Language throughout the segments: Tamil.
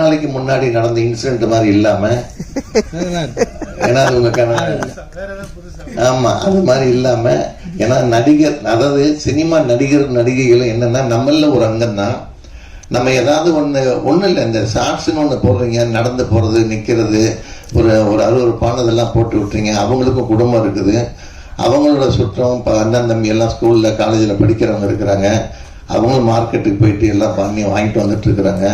நாளைக்கு முன்னாடி நடந்த இன்சிடென்ட் மாதிரி இல்லாம ஏன்னா அது உங்க கண ஆமா அது மாதிரி இல்லாம ஏன்னா நடிகர் அதாவது சினிமா நடிகர் நடிகைகளும் என்னன்னா நம்மள ஒரு அங்கம் தான் நம்ம ஏதாவது ஒண்ணு ஒண்ணு இல்லை இந்த ஷார்ட்ஸ்னு ஒண்ணு போடுறீங்க நடந்து போறது நிக்கிறது ஒரு ஒரு அருவறுப்பானதெல்லாம் போட்டு விட்டுறீங்க அவங்களுக்கும் குடும்பம் இருக்குது. அவங்களோட சுற்றம் இப்போ அண்ணன் தம்பி எல்லாம் ஸ்கூலில் காலேஜில் படிக்கிறவங்க இருக்கிறாங்க. அவங்களும் மார்க்கெட்டுக்கு போயிட்டு எல்லாம் பண்ணி வாங்கிட்டு வந்துட்டு இருக்கிறாங்க.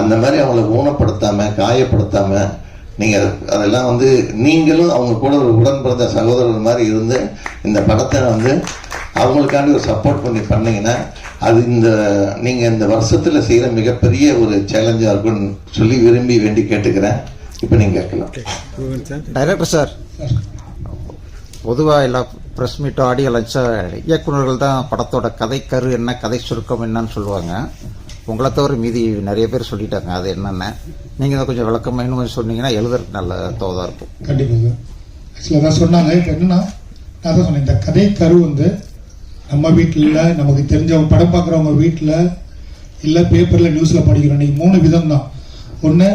அந்த மாதிரி அவங்கள ஊனப்படுத்தாம காயப்படுத்தாம நீங்க அதெல்லாம் வந்து நீங்களும் அவங்க கூட ஒரு உடன் பிறந்த சகோதரர் மாதிரி இருந்து இந்த படத்தை வந்து அவங்களுக்காண்டி ஒரு சப்போர்ட் பண்ணி பண்ணீங்கன்னா அது இந்த நீங்க இந்த வருஷத்துல செய்யற மிகப்பெரிய ஒரு சேலஞ்சா இருக்கும்னு சொல்லி விரும்பி வேண்டி கேட்டுக்கிறேன். இப்போ நீங்க கேட்கலாம். டைரக்டர் சார் பொதுவாக எல்லா ப்ரெஸ் மீட்டோ ஆடியோ லஞ்சோ இயக்குனர்கள் தான் படத்தோட கதை கரு என்ன கதை சுருக்கம் என்னன்னு சொல்லுவாங்க. உங்களை தவிர மீதி நிறைய பேர் சொல்லிட்டாங்க. அது என்னென்ன நீங்கள் தான் கொஞ்சம் விளக்கமாக இன்னும் கொஞ்சம் சொன்னீங்கன்னா எழுதுறதுக்கு நல்ல தோதாக இருக்கும். கண்டிப்பாக ஆக்சுவலாக தான் சொன்னாங்க. இப்போ என்னென்னா நான் தான் சொன்னேன். இந்த கதை கரு வந்து நம்ம வீட்டில் நமக்கு தெரிஞ்சவங்க படம் பார்க்குறவங்க வீட்டில் இல்லை பேப்பரில் நியூஸில் படிக்கிறோம் நீங்கள் மூணு விதம் தான் ஒன்று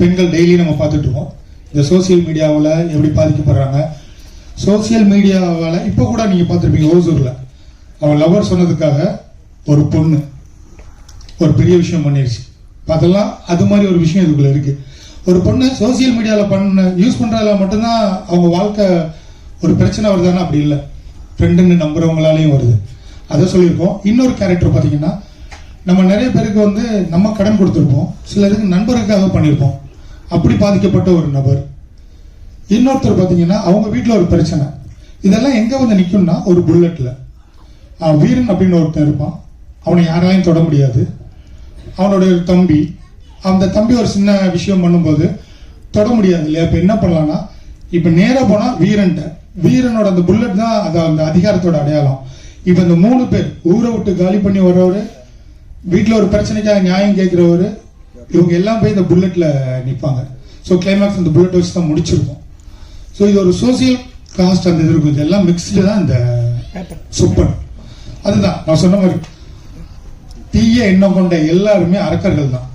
பெண்கள் டெய்லி நம்ம பார்த்துட்ருக்கோம் இந்த சோஷியல் மீடியாவில் எப்படி பாதிக்கப்படுறாங்க? சோஷியல் மீடியாவால் இப்போ கூட நீங்கள் பார்த்துருப்பீங்க ஓசூரில். அவன் லவர் சொன்னதுக்காக ஒரு பொண்ணு. ஒரு பெரிய விஷயம் பண்ணிருச்சு. அதெல்லாம் அது மாதிரி ஒரு விஷயம் இதுக்குள்ள இருக்கு. ஒரு பொண்ணு சோஷியல் மீடியாவில் பண்ண யூஸ் பண்ணுறதுல மட்டும்தான் அவங்க வாழ்க்கை ஒரு பிரச்சனை வருதுன்னா அப்படி இல்லை. ஃப்ரெண்டுன்னு நம்புறவங்களாலையும் வருது. அதை சொல்லியிருக்கோம். இன்னொரு கேரக்டர் பார்த்தீங்கன்னா நம்ம நிறைய பேருக்கு வந்து நம்ம கடன் கொடுத்துருப்போம். சிலருக்கு நண்பருக்காக பண்ணியிருப்போம். அப்படி பாதிக்கப்பட்ட ஒரு நபர். இன்னொருத்தர் பார்த்தீங்கன்னா அவங்க வீட்டில் ஒரு பிரச்சனை. இதெல்லாம் எங்கே வந்து நிற்கும்னா ஒரு புல்லட்டில் வீரன் அப்படின்னு ஒருத்தன் இருப்பான். அவனை யாராலையும் தொட முடியாது. அவனுடைய தம்பி அந்த தம்பி ஒரு சின்ன விஷயம் பண்ணும்போது தொட முடியாது இல்லையா? இப்போ என்ன பண்ணலாம்னா இப்போ நேராக போனால் வீரன்ட்ட வீரனோட அந்த புல்லட் தான் அது அந்த அதிகாரத்தோட அடையாளம். இப்போ இந்த மூணு பேர் ஊரை விட்டு காலி பண்ணி வர்றவர் வீட்டில் ஒரு பிரச்சனைக்காக நியாயம் கேட்குறவர் இவங்க எல்லாம் போய் இந்த புல்லட்ல நிற்பாங்க ஸோ கிளைமேக்ஸ் அந்த புல்லட் வச்சு தான் முடிச்சிருக்கோம். ஸோ இது ஒரு சோசியல் காஸ்ட் அந்த இது இருக்கும். இதெல்லாம் மிக்ஸ்டு தான் இந்த சூப்பர் அதுதான் நான் சொன்ன மாதிரி. தீய எண்ணம் கொண்ட எல்லாருமே அரக்கர்கள் தான்.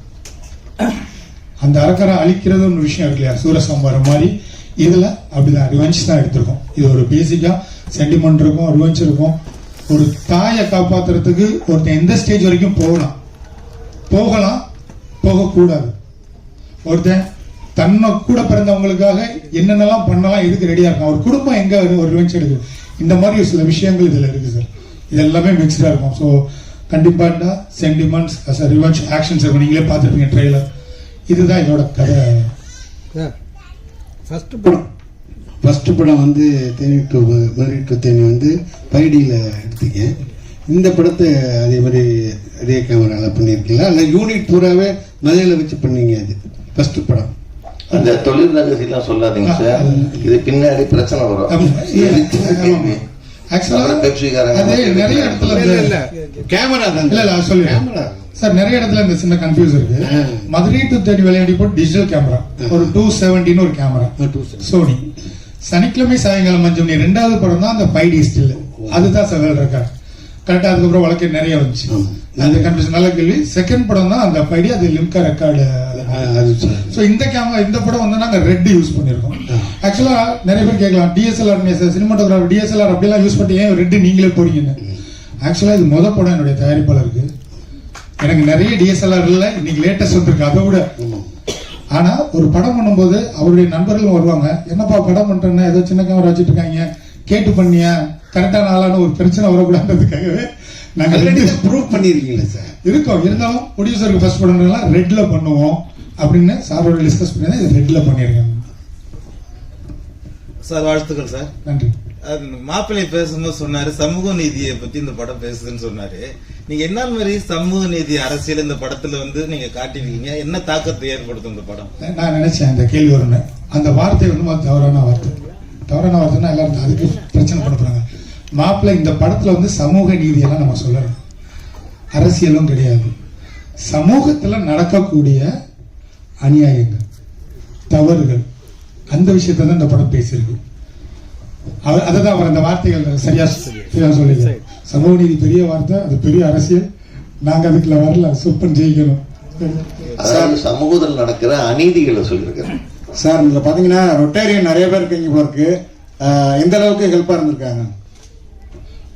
அந்த அரக்கரை அழிக்கிறது ஒரு விஷயம் இருக்கு இல்லையா? சூரசம்பாரம் மாதிரி. இதுல அப்படிதான் ரிவெஞ்ச் தான் எடுத்திருக்கோம். இது ஒரு பேசிக்கா சென்டிமெண்ட் இருக்கும் ரிவெஞ்ச் இருக்கும். ஒரு தாயை காப்பாத்துறதுக்கு ஒருத்தன் எந்த ஸ்டேஜ் வரைக்கும் போகலாம்? போகலாம் போகக்கூடாது. ஒருத்தன் தன்னை கூட பிறந்தவங்களுக்காக என்னென்னலாம் பண்ணலாம் இதுக்கு ரெடியா இருக்கும் ஒரு குடும்பம் எங்க ஒரு ரிவெஞ்ச் எடுக்குது. இந்த மாதிரி ஒரு சில விஷயங்கள் இதுல இருக்கு சார் இது எல்லாமே மிக்ஸ்டா இருக்கும். ஸோ கண்டிப்பா sentiments as a revenge actions இருக்கும் நீங்களே பார்த்துருப்பீங்க ட்ரெய்லர் இதுதான் இதோட கதை. ஃபர்ஸ்ட் படம். ஃபர்ஸ்ட் படம் வந்து தேனி டு மதுரை டு தேனி வந்து பைடியில் எடுத்தீங்க. இந்த படத்தை அதே மாதிரி அதே கேமராவில் பண்ணியிருக்கீங்களா இல்லை யூனிட் பூராவே மதுரையில் வச்சு பண்ணீங்க அது ஃபர்ஸ்ட் படம். அந்த தொழில் ரகசியெல்லாம் சொல்லாதீங்க சார் இது பின்னாடி பிரச்சனை வரும். நிறைய இடத்துல இல்ல இந்த- இல்ல கேமரா தான். இல்ல சார் நிறைய இடத்துல இந்த சின்ன கன்ஃபியூஸ் இருக்கு. மதுரை டு தேடி விளையாடி போட்டு டிஜிட்டல் கேமரா ஒரு டூ செவன்டின்னு ஒரு கேமரா சோனி சனிக்கிழமை சாயங்காலம் மஞ்சள் மணி ரெண்டாவது படம் தான் அந்த ஃபைவ் டி ஸ்டில் அதுதான் செவல் ரெக்கார்ட் கரெக்டா அதுக்கப்புறம் வழக்கு நிறைய வந்துச்சு. அந்த கன்ஃபியூஷன் நல்ல கேள்வி. செகண்ட் படம் தான் அந்த ஃபைவ் டி அது லிம்கா ரெக்கார்டு. ஸோ இந்த கேமரா இந்த படம் வந்து நாங்க ரெட் யூஸ் பண்ணிருக்கோம் ஆ. ஆக்சுவலா நிறைய பேர் கேட்கலாம் டிஎஸ்எல்ஆர் சினிமாட்டோகிராஃபர் டிஎஸ்எல்ஆர் அப்படிலாம் யூஸ் பண்ணி ஏன் ரெட் நீங்களே போறீங்கன்னு? ஆக்சுவலா இது முத படம் என்னுடைய தயாரிப்பாளருக்கு. எனக்கு நிறைய டிஎஸ்எல்ஆர் இல்ல இன்னைக்கு லேட்டஸ்ட் வந்திருக்கு அதை விட. ஆமா. ஆனா ஒரு படம் பண்ணும்போது அவருடைய நண்பர்களும் வருவாங்க. என்னப்பா படம் பண்றேன்னா ஏதோ சின்ன கேமரா வச்சுட்டு இருக்காங்க. கேட்டு பண்ணியா? கரெக்டான ஆளான ஒரு பிரச்சனை வரக்கூடாதுக்காகவே நாங்க ஆல்ரெடி ரெட் ப்ரூவ் பண்ணியிருக்கீங்களா சார் இருக்கோம். இருந்தாலும் ப்ரொடியூசருக்கு ஃபர்ஸ்ட் படம்லாம் ரெட்ல பண்ணுவோம் அப்படின்னு சாரோட டிஸ்கஸ் பண்ணி இது ரெட்ல பண்ணிருக்கேன் சார் வாழ்த்துக்கள் சார் நன்றி. மாப்பிள்ளை பேசும்போது சொன்னாரு சமூக நீதியை பத்தி இந்த படம் பேசுதுன்னு சொன்னாரு. நீங்க என்ன மாதிரி சமூக நீதி அரசியல் இந்த படத்துல வந்து நீங்க காட்டிருக்கீங்க என்ன தாக்கத்தை ஏற்படுத்தும் இந்த படம்? நான் நினைச்சேன் அந்த கேள்வி வரும்னு. அந்த வார்த்தை வந்து தவறான வார்த்தை. தவறான வார்த்தைன்னா எல்லாரும் அதுக்கு பிரச்சனை பண்ண போறாங்க. மாப்பிள்ளை இந்த படத்துல வந்து சமூக நீதியெல்லாம் நம்ம சொல்லணும். அரசியலும் கிடையாது. சமூகத்துல நடக்கக்கூடிய அநியாயங்கள் தவறுகள் அந்த விஷயத்தை தான் இந்த படம் பேசியிருக்கு. அவர் அதை தான் அவர் அந்த வார்த்தைகள் சரியா சரியா சொல்லிங்க சமூக நீதி பெரிய வார்த்தை அது பெரிய அரசியல். நாங்க அதுக்குள்ள வரல சூப்பர் ஜெயிக்கணும். அதாவது சமூகத்தில் நடக்கிற அநீதிகளை சொல்லியிருக்கிறேன் சார் இதுல பாத்தீங்கன்னா ரொட்டேரியன் நிறைய பேர் இருக்கீங்க போருக்கு எந்த அளவுக்கு ஹெல்ப்பா இருந்திருக்காங்க?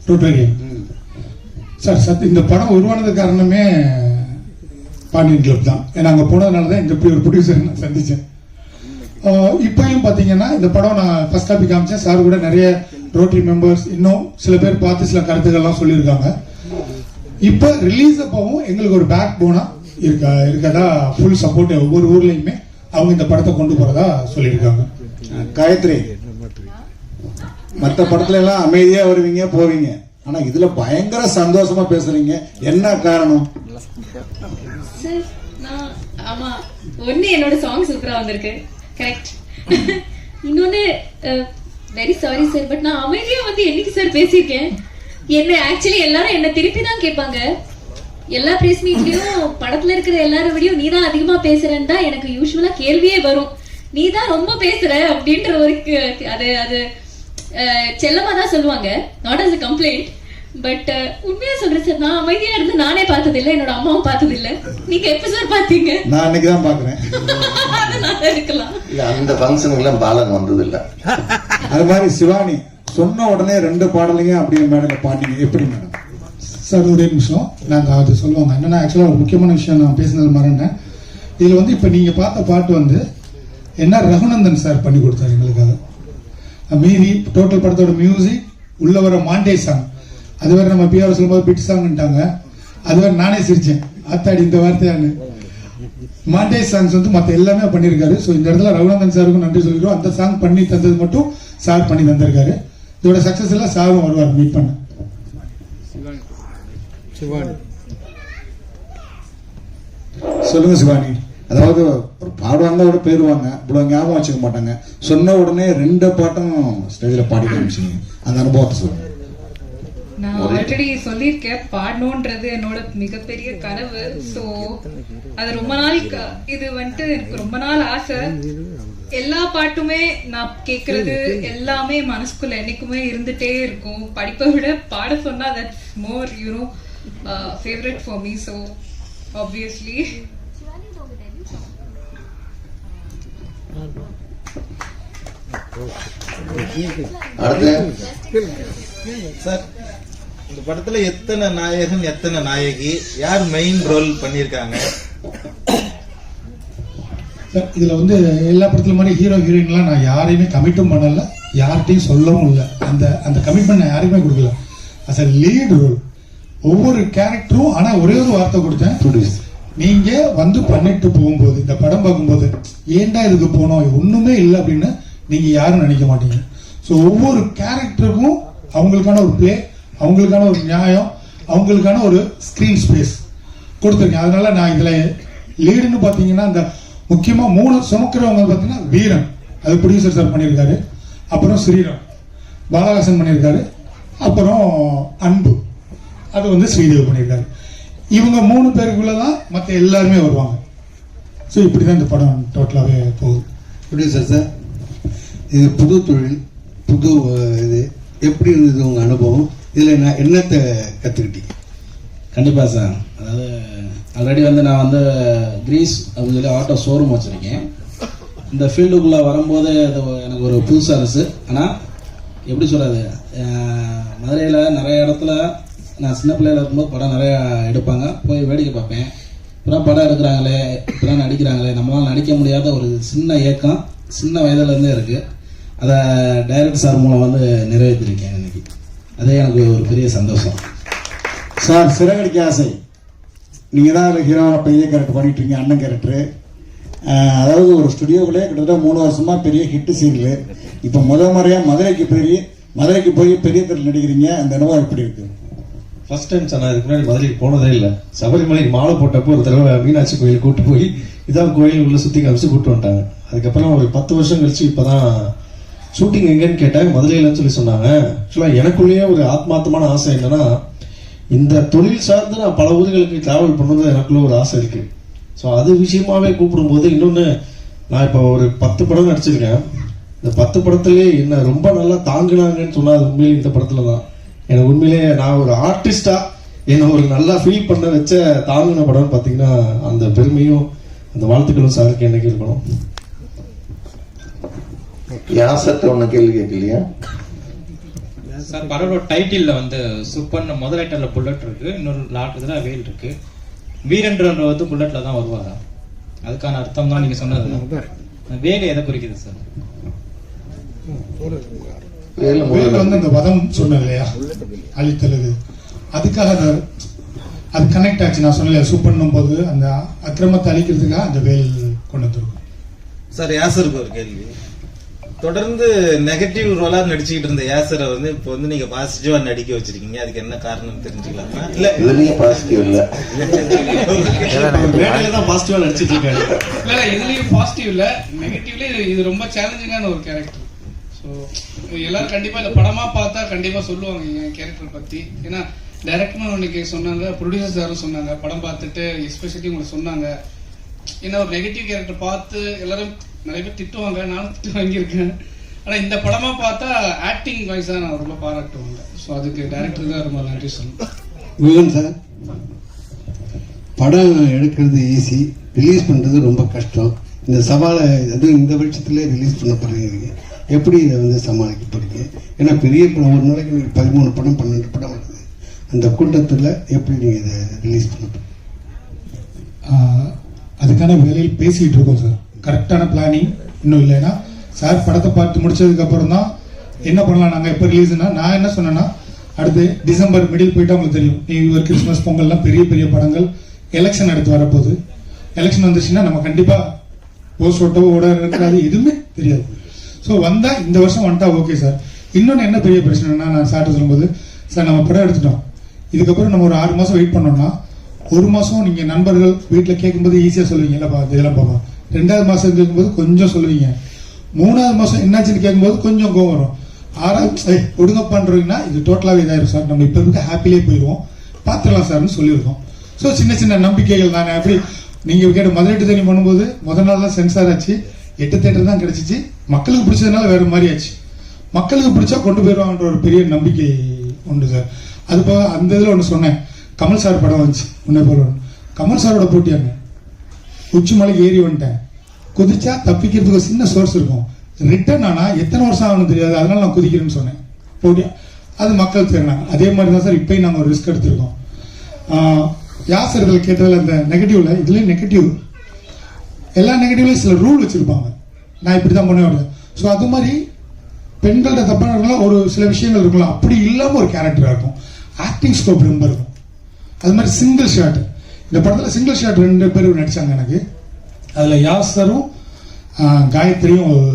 ரோட்டரியன் சார் சத் இந்த படம் உருவானது காரணமே பாண்டியன் கிளப் தான். ஏன்னா அங்கே போனதுனால தான் இந்த ஒரு ப்ரொடியூசர் நான் சந்தித்தேன் இப்பயும் பார்த்தீங்கன்னா இந்த படம் நான் ஃபர்ஸ்ட் காப்பி காமிச்சேன். சார் கூட நிறைய ரோட்டரி மெம்பர்ஸ் இன்னும் சில பேர் பார்த்து சில கருத்துக்கள்லாம் சொல்லியிருக்காங்க. இப்போ ரிலீஸ் அப்பவும் எங்களுக்கு ஒரு பேக் போனா இருக்கா இருக்கதா ஃபுல் சப்போர்ட் ஒவ்வொரு ஊர்லேயுமே அவங்க இந்த படத்தை கொண்டு போகிறதா சொல்லியிருக்காங்க. காயத்ரி. மற்ற படத்துல எல்லாம் அமைதியா வருவீங்க போவீங்க. ஆனா இதுல பயங்கர சந்தோஷமா பேசுறீங்க. என்ன காரணம்? ஆமா ஒண்ணு என்னோட சாங் சூப்பரா வந்திருக்கு. கரெக்ட் இன்னொன்னு வெரி சாரி சார் பட் நான் அமைதியா வந்து என்னைக்கு சார் பேசியிருக்கேன்? என்ன ஆக்சுவலி எல்லாரும் என்ன திருப்பி தான் கேட்பாங்க. எல்லா பிரஸ் மீட்லயும் படத்துல இருக்கிற எல்லாரும் விடையும் நீ தான் அதிகமா பேசுறேன்னு தான் எனக்கு யூஸ்வலா கேள்வியே வரும். நீ தான் ரொம்ப பேசுற அப்படின்ற ஒரு அது அது செல்லமா தான் சொல்லுவாங்க. Not as a complaint but உண்மையா சொல்றேன் சார் நான் அமைதியா இருந்து நானே பார்த்தது இல்ல என்னோட அம்மாவும் பார்த்தது இல்ல நீங்க எப்ப சார் பாத்தீங்க நான் அன்னைக்கு தான் பாக்குறேன் அதனால இருக்கலாம் இல்ல அந்த ஃபங்க்ஷனுக்குலாம் பாலன் வந்தது இல்ல அது மாதிரி சிவானி சொன்ன உடனே ரெண்டு பாடலையும் அப்படியே மேடம் பாடினீங்க. எப்படி மேடம்? சார் ஒரே நிமிஷம். நாங்கள் அது சொல்லுவாங்க. என்னன்னா ஆக்சுவலாக ஒரு முக்கியமான விஷயம் நான் பேசினது மறந்தேன் இதில் வந்து இப்போ நீங்கள் பார்த்த பாட்டு வந்து என்ன ரகுநந்தன் சார் பண்ணி கொடுத்தாரு எங்களுக்காக அஹ் மீதி டோட்டல் படத்தோட மியூசிக் உள்ள வர மாண்டே சாங் அது வேற நம்ம பிஆர் சொல்லும்போது பிட் சாங்ட்டாங்க அது வேற நானே சிரிச்சேன். ஆத்தாடி இந்த வார்த்தையான்னு. மாண்டே சாங்ஸ் வந்து மற்ற எல்லாமே பண்ணியிருக்காரு ஸோ இந்த இடத்துல ரகுநந்தன் சாருக்கும் நன்றி சொல்லிக்கிறோம். அந்த சாங் பண்ணி தந்தது மட்டும் சார் பண்ணி தந்திருக்காரு. இதோட சக்ஸஸ் எல்லாம் சாரும் வருவார். மீட் பண்ண. சொல்லுங்க சிவானி. அதாவது ஒரு பாடுவாங்க கூட போயிருவாங்க இவ்வளவு ஞாபகம் வச்சுக்க மாட்டாங்க. சொன்ன உடனே ரெண்டு பாட்டும் ஸ்டேஜ்ல பாடி காமிச்சிங்க அந்த அனுபவத்தை சொல்லுங்க. நான் ஆல்ரெடி சொல்லியிருக்கேன். பாடணுன்றது என்னோட மிகப்பெரிய கனவு. சோ அது ரொம்ப நாள் இது வந்துட்டு எனக்கு ரொம்ப நாள் ஆசை. எல்லா பாட்டுமே நான் கேக்குறது எல்லாமே மனசுக்குள்ள என்னைக்குமே இருந்துட்டே இருக்கும். படிப்பை விட பாட சொன்னா that's more you know favourite for me so obviously sir இந்த படத்துல எத்தனை நாயகன் எத்தனை நாயகி? யார் மெயின் ரோல் பண்ணிருக்காங்க சார் இதுல வந்து எல்லா படத்துல மாதிரி ஹீரோ ஹீரோயின்லாம் நான் யாரையுமே கமிட்டும் பண்ணல. யார்கிட்டையும் சொல்லவும் இல்லை. அந்த அந்த கமிட்மெண்ட் நான் யாருக்குமே கொடுக்கல. அஸ் அ லீட் ரோல் ஒவ்வொரு கேரக்டரும் ஆனா ஒரே ஒரு வார்த்தை கொடுத்தேன். நீங்க வந்து பண்ணிட்டு போகும்போது இந்த படம் பார்க்கும்போது ஏன்டா இதுக்கு போனோம்? ஒண்ணுமே இல்லை அப்படின்னு நீங்க யாரும் நினைக்க மாட்டீங்க. ஸோ ஒவ்வொரு கேரக்டருக்கும் அவங்களுக்கான ஒரு பிளே அவங்களுக்கான ஒரு நியாயம் அவங்களுக்கான ஒரு ஸ்கிரீன் ஸ்பேஸ் கொடுத்துருக்கேன். அதனால நான் இதில் லீடுன்னு பார்த்தீங்கன்னா இந்த முக்கியமாக மூணு சுமக்கிறவங்க பார்த்தீங்கன்னா வீரன். அது ப்ரொடியூசர் சார் பண்ணியிருக்காரு. அப்புறம் ஸ்ரீராம். பாலகாசன் பண்ணியிருக்காரு. அப்புறம் அன்பு. அது வந்து ஸ்ரீதேவ் பண்ணியிருக்காரு. இவங்க மூணு பேருக்குள்ள தான் மற்ற எல்லாருமே வருவாங்க. ஸோ இப்படி தான் இந்த படம் டோட்டலாகவே போகுது. ப்ரொடியூசர் சார் இது புது தொழில் புது இது. எப்படி இருந்தது உங்கள் அனுபவம்? இதில் நான் என்னத்தை கற்றுக்கிட்டீங்க கண்டிப்பாக சார். அதாவது ஆல்ரெடி வந்து நான் வந்து கிரீஸ் அப்படின்னு சொல்லி ஆட்டோ ஷோரூம் வச்சுருக்கேன். இந்த ஃபீல்டுக்குள்ளே வரும்போது அது எனக்கு ஒரு புதுசாக இருந்துச்சு ஆனால் எப்படி சொல்கிறது மதுரையில் நிறைய இடத்துல நான் சின்ன பிள்ளையில இருக்கும்போது படம் நிறையா எடுப்பாங்க. போய் வேடிக்கை பார்ப்பேன். இப்போலாம் படம் எடுக்கிறாங்களே இப்போலாம் நடிக்கிறாங்களே. நம்மளால் நடிக்க முடியாத ஒரு சின்ன ஏக்கம் சின்ன வயதுலேருந்தே இருக்குது அதை டைரக்டர் சார் மூலம் வந்து நிறைவேற்றிருக்கேன் இன்னைக்கு. அதே எனக்கு ஒரு பெரிய சந்தோஷம். சார் சிறகடிக்க ஆசை. நீங்கள் தான் அதில் ஹீரோவாக பெரிய கேரக்டர் பண்ணிட்டு இருக்கீங்க அண்ணன் கேரக்டரு அதாவது ஒரு ஸ்டுடியோக்குள்ளே கிட்டத்தட்ட மூணு வருஷமாக பெரிய ஹிட் சீரியல் இப்போ முத முறையாக மதுரைக்கு பெரிய மதுரைக்கு போய் பெரிய திரையில் நடிக்கிறீங்க. அந்த அனுபவம் எப்படி இருக்குது ஃபர்ஸ்ட் டைம் சொன்னா நான் இதுக்கு முன்னாடி மதுரைக்கு போனதே இல்லை. சபரிமலைக்கு மாலை போட்டப்போ ஒரு தடவை மீனாட்சி கோயில் கூட்டு போய் இதான் கோயில் உள்ள சுற்றி காமிச்சு கூட்டு வந்துட்டாங்க. அதுக்கப்புறம் ஒரு பத்து வருஷம் கழிச்சு இப்போதான் ஷூட்டிங் எங்கன்னு கேட்டாங்க மதுரையிலன்னு சொல்லி சொன்னாங்க. ஆக்சுவலாக எனக்குள்ளேயே ஒரு ஆத்மார்த்தமான ஆசை என்னன்னா இந்த தொழில் சார்ந்து நான் பல ஊர்களுக்கு டிராவல் பண்ணுறது எனக்குள்ள ஒரு ஆசை இருக்கு. ஸோ அது விஷயமாவே கூப்பிடும்போது இன்னொன்று நான் இப்போ ஒரு பத்து படம் நடிச்சிருக்கேன். இந்த பத்து படத்துலேயே என்ன ரொம்ப நல்லா தாங்கினாங்கன்னு சொன்னால் அது உண்மையிலே இந்த படத்துல தான் எனக்கு உண்மையிலேயே நான் ஒரு ஆர்டிஸ்டா என்னை ஒரு நல்லா ஃபீல் பண்ண வச்ச தாங்கின படம்னு பார்த்தீங்கன்னா அந்த பெருமையும் அந்த வாழ்த்துக்களும் சாருக்கு என்னைக்கு இருக்கணும்? யாசர்ட்ட ஒண்ணு கேள்வி கேட்கலையா? சார் படத்தோட டைட்டில்ல வந்து சூப்பர்னு முதல் ரைட்டர்ல புல்லட் இருக்கு இன்னொரு லாட் இதுல வேல் இருக்கு. வீரன்ற வந்து புல்லட்ல தான் வருவாரா? அதுக்கான அர்த்தம் தான் நீங்க சொன்னது. வேலை எதை குறிக்குது சார்? வந்து முருகன் அந்த வதம் சொன்னேன் இல்லையா? அழித்தலுது அதுக்காக அந்த அது கனெக்ட் ஆச்சு. நான் சொன்னேன் சூப்பர் போது அந்த அக்கிரமத்தை அழிக்கிறதுக்காக அந்த வேல் கொண்டு வந்துருக்கும். சார் யாசருக்கு ஒரு கேள்வி. தொடர்ந்து நெகட்டிவ் ரோலா நடிச்சுக்கிட்டு இருந்த யாசரை வந்து இப்போ வந்து நீங்க பாசிட்டிவா நடிக்க வச்சிருக்கீங்க. அதுக்கு என்ன காரணம் தெரிஞ்சுக்கலாமா? இல்ல இதுலயும் பாசிட்டிவ் இல்ல. வேலையில தான் பாசிட்டிவா நடிச்சிட்டு இருக்காரு. இல்ல இல்ல இதுலயும் பாசிட்டிவ் இல்ல. நெகட்டிவ்ல இது இது ரொம்ப சேலஞ்சிங்கான ஒரு கேரக்டர் ஸோ எல்லாரும் கண்டிப்பா இந்த படமா பார்த்தா கண்டிப்பா சொல்லுவாங்க என் கேரக்டர் பத்தி. ஏன்னா டைரக்டரும் அன்னைக்கு சொன்னாங்க ப்ரொடியூசர் சாரும் சொன்னாங்க படம் பார்த்துட்டு எஸ்பெஷலி உங்களுக்கு சொன்னாங்க. ஏன்னா ஒரு நெகட்டிவ் கேரக்டர் பார்த்து எல்லாரும் நிறைய பேர் திட்டுவாங்க நானும் திட்டு வாங்கியிருக்கேன். ஆனா இந்த படமா பார்த்தா ஆக்டிங் வைஸா நான் ரொம்ப பாராட்டுவாங்க. ஸோ அதுக்கு டைரக்டர் தான் ரொம்ப நன்றி சொல்லணும். முருகன் சார் படம் எடுக்கிறது ஈஸி ரிலீஸ் பண்ணுறது ரொம்ப கஷ்டம். இந்த சவாலை அதுவும் இந்த வருஷத்துல ரிலீஸ் பண்ண போறீங்க. எப்படி இதை வந்து சமாளிக்க போறீங்க ஏன்னா பெரிய படம் ஒரு நாளைக்கு நீங்கள் பதிமூணு படம் பன்னெண்டு படம் வருது. அந்த கூட்டத்தில் எப்படி நீங்கள் இதை ரிலீஸ் பண்ண அதுக்கான வேலையில் பேசிக்கிட்டு இருக்கோம் சார் கரெக்டான பிளானிங் இன்னும் இல்லைன்னா சார் படத்தை பார்த்து முடிச்சதுக்கப்புறம் தான் என்ன பண்ணலாம் நாங்கள் எப்போ ரிலீஸ்னா நான் என்ன சொன்னேன்னா அடுத்து டிசம்பர் மிடில் போயிட்டு உங்களுக்கு தெரியும். நியூ இயர் கிறிஸ்மஸ் பொங்கல்லாம் பெரிய பெரிய படங்கள் எலெக்ஷன் அடுத்து வரப்போகுது. எலெக்ஷன் வந்துச்சுன்னா நம்ம கண்டிப்பாக போஸ்ட் ஓட்டோ ஓட இருக்காது எதுவுமே தெரியாது. ஸோ வந்தால் இந்த வருஷம் வந்துட்டா ஓகே சார் இன்னொன்று என்ன பெரிய பிரச்சனைனா நான் சார்ட்ட சொல்லும்போது சார் நம்ம படம் எடுத்துட்டோம். இதுக்கப்புறம் நம்ம ஒரு ஆறு மாதம் வெயிட் பண்ணோம்னா ஒரு மாதம் நீங்கள் நண்பர்கள் வீட்டில் கேட்கும்போது ஈஸியாக சொல்லுவீங்க இல்லைப்பா இதெல்லாம் பாப்பா. ரெண்டாவது மாதம் கேட்கும்போது கொஞ்சம் சொல்லுவீங்க. மூணாவது மாதம் என்னாச்சுன்னு கேட்கும்போது கொஞ்சம் கோவம் வரும். ஆறாவது ஒடுங்க பண்ணுறீங்கன்னா இது டோட்டலாகவே இதாகிடும் சார் நம்ம இப்போ இருக்க ஹாப்பிலே போயிடுவோம் பார்த்துடலாம் சார்னு சொல்லியிருக்கோம். ஸோ சின்ன சின்ன நம்பிக்கைகள் தானே. அப்படி நீங்கள் கேட்ட முதலீட்டு தனி பண்ணும்போது முதல் நாள் தான் சென்சார் ஆச்சு. எட்டு தேட்டர் தான் கிடைச்சிச்சு. மக்களுக்கு பிடிச்சதுனால வேற மாதிரி ஆச்சு. மக்களுக்கு பிடிச்சா கொண்டு போயிடுவாங்கன்ற ஒரு பெரிய நம்பிக்கை உண்டு சார். அது போக அந்த இதில் ஒன்று சொன்னேன். கமல் சார் படம் வந்துச்சு உன்னை போல. கமல் சாரோட போட்டியாங்க உச்சி மலைக்கு ஏறி வந்துட்டேன். குதிச்சா தப்பிக்கிறதுக்கு ஒரு சின்ன சோர்ஸ் இருக்கும். ரிட்டர்ன் ஆனால் எத்தனை வருஷம் ஆகணும் தெரியாது. அதனால நான் குதிக்கிறேன்னு சொன்னேன். போட்டியா அது மக்கள் தேடினாங்க அதே மாதிரி தான் சார் இப்பயும் நாங்கள் ஒரு ரிஸ்க் எடுத்திருக்கோம். ஆஹ் இதில் கேட்டதில் அந்த நெகட்டிவ்ல இதுலேயும் நெகட்டிவ் எல்லா நெகட்டிவ்லையும் சில ரூல் வச்சுருப்பாங்க. நான் இப்படி தான் பண்ணுவேன் ஸோ அது மாதிரி பெண்கள்கிட்ட தப்பான இருக்கலாம் ஒரு சில விஷயங்கள் இருக்கலாம். அப்படி இல்லாமல் ஒரு கேரக்டராக இருக்கும். ஆக்டிங் ஸ்கோப் ரொம்ப இருக்கும். அது மாதிரி சிங்கிள் ஷாட் இந்த படத்தில் சிங்கிள் ஷாட் ரெண்டு பேரும் நடித்தாங்க எனக்கு. அதில் யாசரும் காயத்ரியும் ஒரு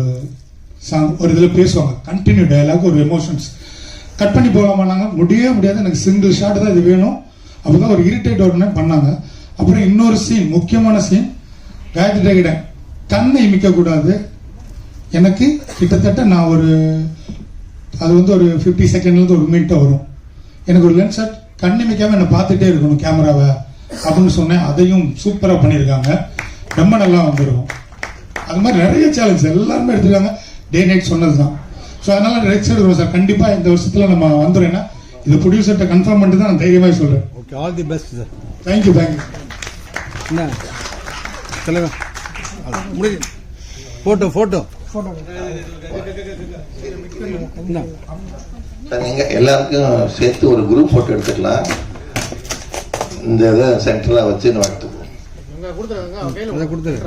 ஒரு இதில் பேசுவாங்க. கண்டினியூ டயலாக் ஒரு எமோஷன்ஸ் கட் பண்ணி போகலாமான்னாங்க முடியவே முடியாது. எனக்கு சிங்கிள் ஷாட் தான் இது வேணும். அப்போ தான் ஒரு இரிட்டேட் உடனே பண்ணாங்க. அப்புறம் இன்னொரு சீன் முக்கியமான சீன் காயத்ரி கிட்ட கண்ணை இமிக்கக்கூடாது எனக்கு கிட்டத்தட்ட நான் ஒரு அது வந்து ஒரு ஃபிஃப்டி செகண்ட்லேருந்து ஒரு மினிட்டாக வரும். எனக்கு ஒரு லென்ஸ் ஷாட் கண் இமைக்காம என்னை பார்த்துட்டே இருக்கணும் கேமராவை அப்படின்னு சொன்னேன். அதையும் சூப்பராக பண்ணியிருக்காங்க. ரொம்ப நல்லா வந்திருக்கும் அது மாதிரி நிறைய சேலஞ்ச் எல்லாருமே எடுத்துருக்காங்க. டே நைட் சொன்னது தான் ஸோ அதனால ரெக்ஸ் எடுக்கிறோம் சார். கண்டிப்பாக இந்த வருஷத்தில் நம்ம வந்துடும் ஏன்னா இது ப்ரொடியூசர்கிட்ட கன்ஃபார்ம் பண்ணிட்டு தான் நான் தைரியமாக சொல்கிறேன் okay all the best sir thank you thank you என்ன? தலைவர். முடிஞ்சு. ஃபோட்டோ ஃபோட்டோ எல்லாருக்கும் சேர்த்து ஒரு குரூப் போட்டோ எடுத்துக்கலாம். இந்த இதை சென்டரா வச்சு நம்ம எடுத்துக்குவோம். அதை கொடுத்துரு.